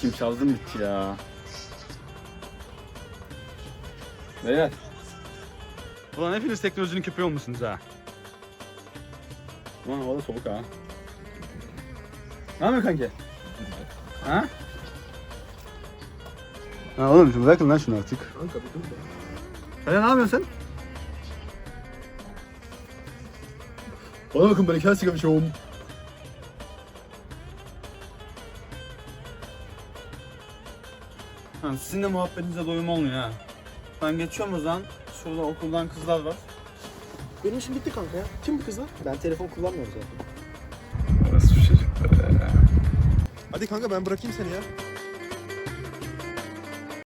Kim şarjım bitti ya. Beyler. Ulan hepiniz teknolojinin köpeği olmuşsunuz ha. Lan havada soğuk ha. Ne yapıyorsun kanki? Ha? Ha oğlum şimdi bırakın lan şunu artık. Kanka bir dur. Sen ne yapıyorsun sen? Bana bakın ben hikayesi yapacağım. Ha, sizin de muhabbetinize doyum olmuyor ha. Ben geçiyorum o zaman. Şurada okuldan kızlar var. Benim işim bitti kanka ya. Kim bu kızlar? Ben telefon kullanmıyorum zaten. Nasıl bir çocuk Hadi kanka ben bırakayım seni ya.